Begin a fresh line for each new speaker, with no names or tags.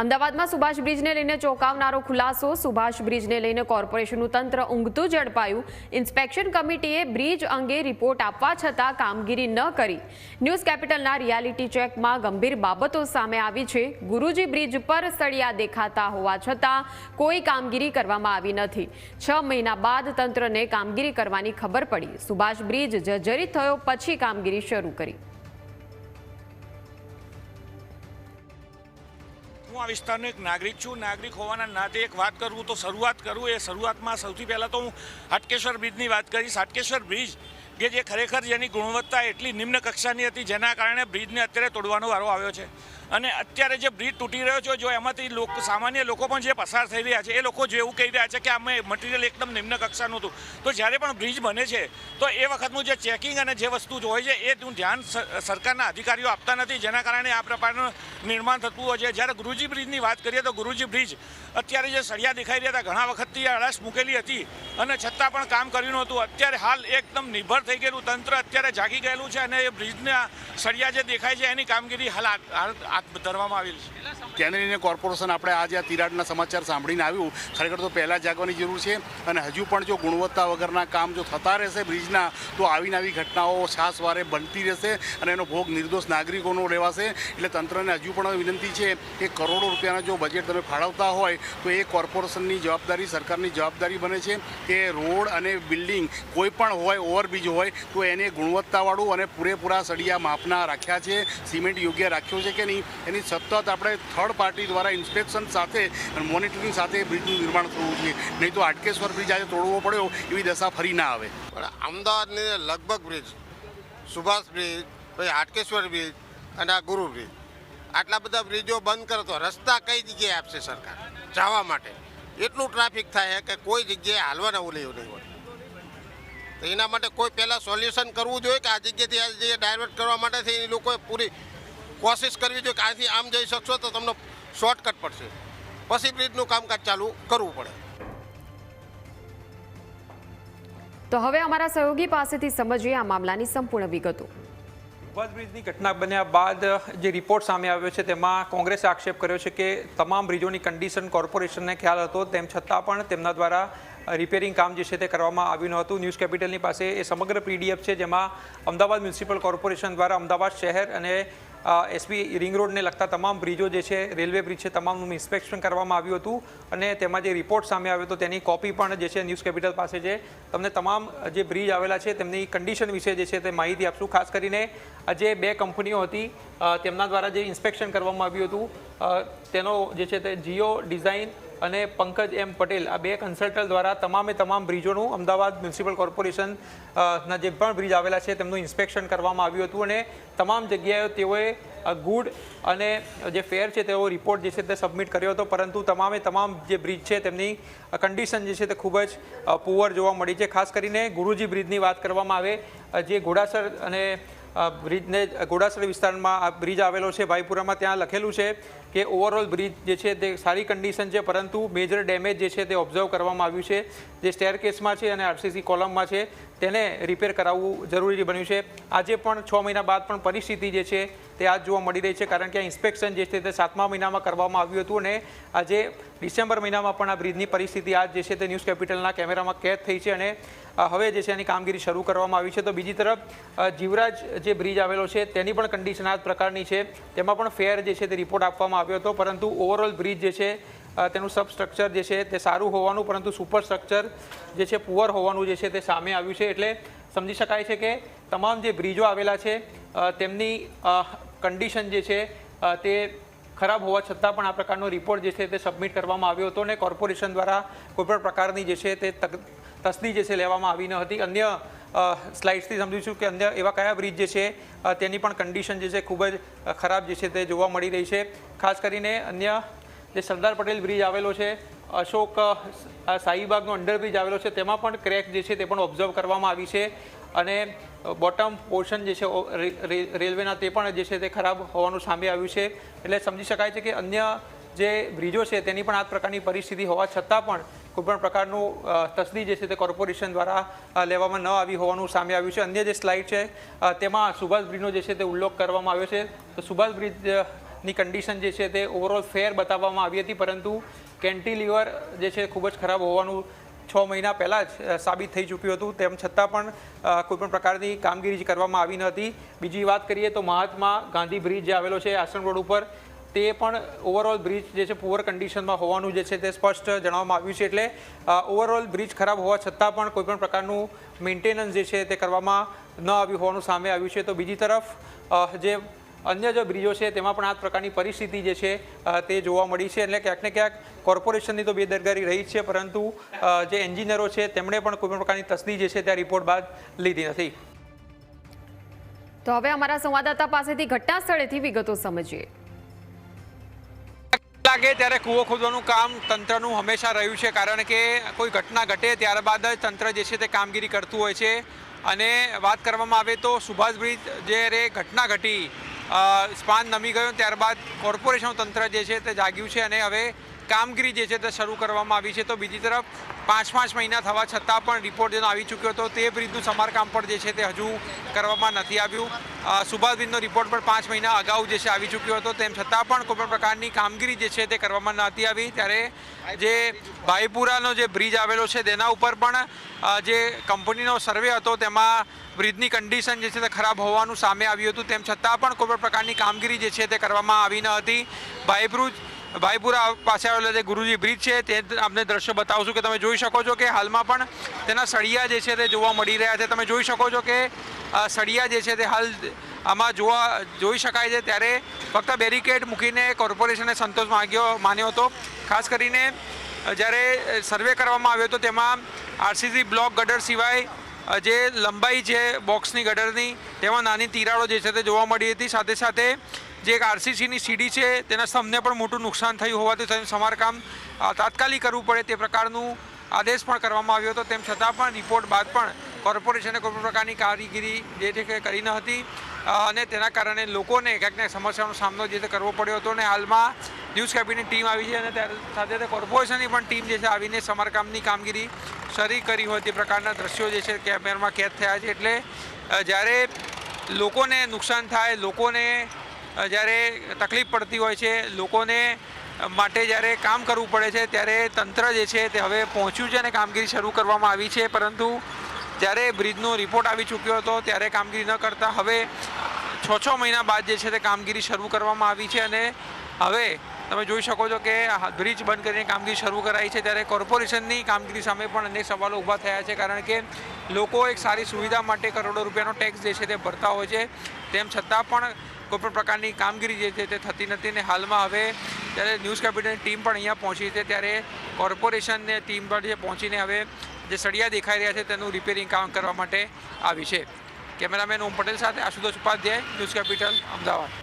અમદાવાદમાં સુભાષ બ્રિજને લઈને ચોંકાવનારો ખુલાસો. સુભાષ બ્રિજને લઈને કોર્પોરેશનનું તંત્ર ઊંઘતું ઝડપાયું. ઇન્સ્પેક્શન કમિટીએ બ્રિજ અંગે રિપોર્ટ આપવા છતાં કામગીરી ન કરી. ન્યૂઝ કેપિટલના રિયાલિટી ચેકમાં ગંભીર બાબતો સામે આવી છે. ગુરુજી બ્રિજ પર સળિયા દેખાતા હોવા છતાં કોઈ કામગીરી કરવામાં આવી નથી. છ મહિના બાદ તંત્રને કામગીરી કરવાની ખબર પડી. સુભાષ બ્રિજ જર્જરિત થયો, પછી કામગીરી શરૂ કરી.
હું આ વિસ્તારનો એક નાગરિક છું. નાગરિક હોવાના નાતે એક વાત કરું, તો શરૂઆત કરું. એ શરૂઆતમાં સૌથી પહેલાં તો હું હાટકેશ્વર બ્રિજની વાત કરીશ. હાટકેશ્વર બ્રિજ કે જે ખરેખર જેની ગુણવત્તા એટલી નિમ્ન કક્ષાની હતી, જેના કારણે બ્રિજને અત્યારે તોડવાનો વારો આવ્યો છે. અને અત્યારે જે બ્રિજ તૂટી રહ્યો છે, જો એમાંથી લોકો, સામાન્ય લોકો પણ જે પસાર થઈ રહ્યા છે, એ લોકો જેવું કહી રહ્યા છે કે અમે મટીરિયલ એકદમ નિમ્ન કક્ષાનું હતું. તો જ્યારે પણ બ્રિજ બને છે, તો એ વખતનું જે ચેકિંગ અને જે વસ્તુ હોય છે, એ ધ્યાન સરકારના અધિકારીઓ આપતા નથી. જેના કારણે આ પ્રકારનું નિર્માણ થતું હોય છે. જ્યારે ગુરુજી બ્રિજની વાત કરીએ, તો ગુરુજી બ્રિજ અત્યારે જે સળિયા દેખાઈ રહ્યા હતા, ઘણા વખતથી અળસ મૂકેલી હતી અને છતાં પણ કામ કર્યું નહોતું. અત્યારે હાલ એકદમ નિર્ભર થઈ ગયેલું તંત્ર અત્યારે જાગી ગયેલું છે અને એ બ્રિજના સળિયા જે દેખાય છે, એની કામગીરી હાલ હાથ- ધરવામાં આવેલ છે.
તેને લઈને કોર્પોરેશન આપણે આજે આ તિરાડના સમાચાર સાંભળીને આવ્યું. ખરેખર તો પહેલાં જાગવાની જરૂર છે અને હજુ પણ જો ગુણવત્તા વગરના કામ જો થતા રહેશે બ્રિજના, તો આવીને આવી ઘટનાઓ છાસવારે બનતી રહેશે અને એનો ભોગ નિર્દોષ નાગરિકોનો રહેવાશે. એટલે તંત્રને હજુ પણ વિનંતી છે કે કરોડો રૂપિયાના જો બજેટ તમે ફાળવતા હોય, તો એ કોર્પોરેશનની જવાબદારી, સરકારની જવાબદારી બને છે કે રોડ અને બિલ્ડિંગ કોઈ પણ હોય, ઓવરબ્રિજ હોય, તો એને ગુણવત્તાવાળું અને પૂરેપૂરા સળિયા માપના રાખ્યા છે, સિમેન્ટ યોગ્ય રાખ્યો છે કે નહીં, એની સતત આપણે થર્ડ પાર્ટી દ્વારા ઇન્સ્પેક્શન સાથે અને મોનિટરિંગ સાથે બ્રિજનું નિર્માણ થવું જોઈએ. નહીં તો આટકેશ્વર બ્રિજ આજે તોડવો પડ્યો, એવી દશા ફરી ના આવે.
પણ અમદાવાદની લગભગ બ્રિજ સુભાષ બ્રિજ પછી હાટકેશ્વર બ્રિજ અને આ ગુરુ બ્રિજ આટલા બધા બ્રિજો બંધ કરે તો રસ્તા કઈ જગ્યાએ આપશે સરકાર? જવા માટે. એટલું ટ્રાફિક થાય કે કોઈ જગ્યાએ હાલવાના ઓલે નહીં હોય. તો એના માટે કોઈ પહેલાં સોલ્યુશન કરવું જોઈએ કે આ જગ્યાએથી આ જગ્યાએ ડાયવર્ટ કરવા માટે એ લોકોએ પૂરી કોશિશ કરવી જોઈએ કે અહીંથી આમ જઈ શકશો તો તમને શોર્ટકટ પડશે. પછી બ્રિજનું કામકાજ ચાલુ કરવું પડે.
તો હવે અમારા સહયોગી પાસેથી સમજીએ આ મામલાની સંપૂર્ણ વિગતો.
સુભાષ બ્રિજની ઘટના બન્યા બાદ જે રિપોર્ટ સામે આવ્યો છે તેમાં કોંગ્રેસે આક્ષેપ કર્યો છે કે તમામ બ્રિજોની કન્ડિશન કોર્પોરેશનને ખ્યાલ હતો તેમ છતાં પણ તેમના દ્વારા રિપેરિંગ કામ જે છે તે કરવામાં આવ્યું ન હતું. ન્યૂઝ કેપિટલની પાસે એ સમગ્ર પીડીએફ છે જેમાં અમદાવાદ મ્યુનિસિપલ કોર્પોરેશન દ્વારા અમદાવાદ શહેર અને એસપી રિંગ રોડને લગતા તમામ બ્રિજો જે છે, રેલવે બ્રિજ છે, તમામનું ઇન્સ્પેક્શન કરવામાં આવ્યું હતું અને તેમાં જે રિપોર્ટ સામે આવ્યો હતો તેની કોપી પણ જે છે ન્યૂઝ કેપિટલ પાસે છે. તમને તમામ જે બ્રિજ આવેલા છે, તેમની કન્ડિશન વિશે જે છે તે માહિતી આપશું. ખાસ કરીને જે બે કંપનીઓ હતી તેમના દ્વારા જે ઇન્સ્પેક્શન કરવામાં આવ્યું હતું તેનો જે છે તે જીઓ ડિઝાઇન અને પંકજ એમ પટેલ, આ બે કન્સલ્ટન્ટ દ્વારા તમામે તમામ બ્રિજોનું અમદાવાદ મ્યુનિસિપલ કોર્પોરેશન ના જે પણ બ્રિજ આવેલા છે તેમનું ઇન્સ્પેક્શન કરવામાં આવ્યું હતું અને તમામ જગ્યાએ તેઓએ ગુડ અને જે ફેર છે તેઓ રિપોર્ટ જે છે તે સબમિટ કર્યો હતો. પરંતુ તમામે તમામ જે બ્રિજ છે તેમની કન્ડિશન જે છે તે ખૂબ જ પુઅર જોવા મળી છે. ખાસ કરીને ગુરુજી બ્રિજની વાત કરવામાં આવે જે ઘોડાસર અને બ્રિજને ઘોડાસર વિસ્તારમાં આ બ્રિજ આવેલો છે. ભાઈપુરામાં ત્યાં લખેલું છે કે ઓવરઓલ બ્રિજ જે છે તે સારી કન્ડિશન છે, પરંતુ મેજર ડેમેજ જે છે તે ઓબ્ઝર્વ કરવામાં આવ્યું છે. જે સ્ટેર કેસમાં છે અને આરસીસી કોલમમાં છે, તેને રિપેર કરાવવું જરૂરી બન્યું છે. આજે પણ છ મહિના બાદ પણ પરિસ્થિતિ જે છે તે આજ જોવા મળી રહી છે, કારણ કે આ ઇન્સ્પેક્શન જે છે તે સાતમા મહિનામાં કરવામાં આવ્યું હતું અને આજે ડિસેમ્બર મહિનામાં પણ આ બ્રિજની પરિસ્થિતિ આજ જે છે તે ન્યૂઝ કેપિટલના કેમેરામાં કેદ થઈ છે અને હવે જે છે એની કામગીરી શરૂ કરવામાં આવી છે. તો બીજી તરફ જીવરાજ જે બ્રિજ આવેલો છે તેની પણ કન્ડિશન આ પ્રકારની છે. તેમાં પણ ફેર જે છે તે રિપોર્ટ આપવામાં આવ્યો હતો, પરંતુ ઓવરઓલ બ્રિજ જે છે તેનું સબસ્ટ્રક્ચર જે છે તે સારું હોવાનું, પરંતુ સુપર સ્ટ્રક્ચર જે છે પુઅર હોવાનું જે છે તે સામે આવ્યું છે. એટલે સમજી શકાય છે કે તમામ જે બ્રિજો આવેલા છે તેમની કન્ડિશન જે છે તે ખરાબ હોવા છતાં પણ આ પ્રકારનો રિપોર્ટ જે છે તે સબમિટ કરવામાં આવ્યો હતો અને કોર્પોરેશન દ્વારા કોઈપણ પ્રકારની જે છે તે તસ્દી જે છે લેવામાં આવી ન હતી. અન્ય સ્લાઇડ્સથી સમજીશું કે અન્ય એવા કયા બ્રિજ જે છે તેની પણ કન્ડિશન જે છે ખૂબ જ ખરાબ જે છે તે જોવા મળી રહી છે. ખાસ કરીને અન્ય જે સરદાર પટેલ બ્રિજ આવેલો છે, અશોક શાહીબાગનો અંડરબ્રિજ આવેલો છે, તેમાં પણ ક્રેક જે છે તે પણ ઓબ્ઝર્વ કરવામાં આવી છે. અને બોટમ પોર્શન જે છે રેલવેના તે પણ જે છે તે ખરાબ હોવાનું સામે આવ્યું છે. એટલે સમજી શકાય છે કે અન્ય જે બ્રિજો છે તેની પણ આ પ્રકારની પરિસ્થિતિ હોવા છતાં પણ કોઈપણ પ્રકારનું તસદી જે છે તે કોર્પોરેશન દ્વારા લેવામાં ન આવી હોવાનું સામે આવ્યું છે. અન્ય જે સ્લાઇડ છે તેમાં સુભાષ બ્રિજનો જે છે તે ઉલ્લેખ કરવામાં આવ્યો છે. તો સુભાષ બ્રિજની કન્ડિશન જે છે તે ઓવરઓલ ફેર બતાવવામાં આવી હતી, પરંતુ કેન્ટીલિવર જે છે ખૂબ જ ખરાબ હોવાનું છ મહિના પહેલાં જ સાબિત થઈ ચૂક્યું હતું. તેમ છતાં પણ કોઈપણ પ્રકારની કામગીરી કરવામાં આવી ન હતી. બીજી વાત કરીએ તો મહાત્મા ગાંધી બ્રિજ જે આવેલો છે આસન રોડ ઉપર, તે પણ ઓવરઓલ બ્રિજ જે છે પુઅર કન્ડિશનમાં હોવાનું જે છે, તે સ્પષ્ટ જણાવવામાં આવ્યું છે. એટલે ઓવરઓલ બ્રિજ ખરાબ હોવા છતાં પણ કોઈપણ પ્રકારનું મેન્ટેનન્સ જે છે, તે કરવામાં ન આવ્યું હોવાનું સામે આવ્યું છે. તો બીજી તરફ જે અન્ય જે બ્રિજો છે તેમાં પણ આ પ્રકારની પરિસ્થિતિ જે છે તે જોવા મળી છે. એટલે ક્યાંક ને ક્યાંક કોર્પોરેશનની તો બેદરકારી રહી છે પરંતુ જે એન્જિનિયરો છે તેમણે પણ કોઈપણ પ્રકારની તસદી જે છે તે રિપોર્ટ બાદ લીધી નથી.
તો હવે અમારા સંવાદદાતા પાસેથી ઘટના સ્થળેથી વિગતો સમજીએ.
લાગે ત્યારે કૂવો ખોદવાનું કામ તંત્રનું હંમેશા રહ્યું છે કારણ કે કોઈ ઘટના ઘટે ત્યારબાદ જ તંત્ર જે છે તે કામગીરી કરતું હોય છે. અને વાત કરવામાં આવે તો સુભાષ બ્રિજ જ્યારે ઘટના ઘટી સ્પાન નમી ગયો ત્યારબાદ કોર્પોરેશન તંત્ર જે છે તે જાગ્યું છે અને હવે કામગીરી જે છે તે શરૂ કરવામાં આવી છે. તો બીજી તરફ, પાંચ પાંચ મહિના થવા છતાં પણ રિપોર્ટ જેનો આવી ચૂક્યો હતો તે બ્રિજનું સમારકામ પણ જે છે તે હજુ કરવામાં નથી આવ્યું. સુભાષબ્રિજનો રિપોર્ટ પણ પાંચ મહિના અગાઉ જે છે આવી ચૂક્યો હતો. તેમ છતાં પણ કોઈપણ પ્રકારની કામગીરી જે છે તે કરવામાં નથી આવી. ત્યારે જે ભાઈપુરાનો જે બ્રિજ આવેલો છે તેના ઉપર પણ જે કંપનીનો સર્વે હતો તેમાં બ્રિજની કન્ડિશન જે છે તે ખરાબ હોવાનું સામે આવ્યું હતું. તેમ છતાં પણ કોઈપણ પ્રકારની કામગીરી જે છે તે કરવામાં આવી ન હતી. ભાઈપુર ભાઈપુરા પાસે આવેલો જે ગુરુજી બ્રિજ છે, તે આપને દ્રશ્ય બતાવશું કે તમે જોઈ શકો છો કે હાલમાં પણ તેના સળિયા જે છે તે જોવા મળી રહ્યા છે. તમે જોઈ શકો છો કે સળિયા જે છે તે હાલ આમાં જોવા, જોઈ શકાય છે. ત્યારે ફક્ત બેરિકેડ મૂકીને કોર્પોરેશને સંતોષ માગ્યો, માન્યો હતો. ખાસ કરીને જ્યારે સર્વે કરવામાં આવ્યો હતો તેમાં આરસીસી બ્લોક ગટર સિવાય જે લંબાઈ છે બોક્સની ગટરની, તેમાં નાની તિરાડો જે છે તે જોવા મળી હતી. સાથે સાથે જે એક આરસીસીની સીડી છે, તેના સ્તંભને પણ મોટું નુકસાન થયું હોવાથી તેનું સમારકામ તાત્કાલિક કરવું પડે તે પ્રકારનું આદેશ પણ કરવામાં આવ્યો હતો. તેમ છતાં પણ રિપોર્ટ બાદ પણ કોર્પોરેશને કોઈ પ્રકારની કામગીરી જે છે કરી ન હતી. અને તેના કારણે લોકોને ક્યાંક સમસ્યાનો સામનો જે તે કરવો પડ્યો હતો અને હાલમાં ન્યૂઝ કેબિનની ટીમ આવી છે અને સાથે સાથે કોર્પોરેશનની પણ ટીમ જે છે આવીને સમારકામની કામગીરી શરૂ કરી હોય તે પ્રકારના દ્રશ્યો જે છે કેમેરામાં કેદ થયા છે. એટલે જ્યારે લોકોને નુકસાન થાય, લોકોને જ્યારે તકલીફ પડતી હોય છે, લોકોને માટે જ્યારે કામ કરવું પડે છે, ત્યારે તંત્ર જે છે તે હવે પહોંચ્યું છે અને કામગીરી શરૂ કરવામાં આવી છે. પરંતુ જ્યારે બ્રિજનો રિપોર્ટ આવી ચૂક્યો હતો, ત્યારે કામગીરી ન કરતા હવે છ છ મહિના બાદ જે છે તે કામગીરી શરૂ કરવામાં આવી છે અને હવે તમે જોઈ શકો છો કે બ્રિજ બંધ કરીને કામગીરી શરૂ કરાઈ છે. ત્યારે કોર્પોરેશનની કામગીરી સામે પણ અનેક સવાલો ઊભા થયા છે, કારણ કે લોકો એક સારી સુવિધા માટે કરોડો રૂપિયાનો ટેક્સ જે છે તે ભરતા હોય છે. તેમ છતાં પણ કોઈ પણ પ્રકારની કામગીરી જે છે તે થતી નથી ને હાલમાં હવે જ્યારે ન્યૂઝ કેપિટલની ટીમ પણ અહીંયા પહોંચી છે ત્યારે કોર્પોરેશનની ટીમ પણ જે પહોંચીને હવે જે સળિયા દેખાઈ રહ્યા છે તેનું રિપેરિંગ કામ કરવા માટે આવી છે. કેમેરામેન ઓમ પટેલ સાથે આશુતોષ ઉપાધ્યાય, ન્યૂઝ કેપિટલ, અમદાવાદ.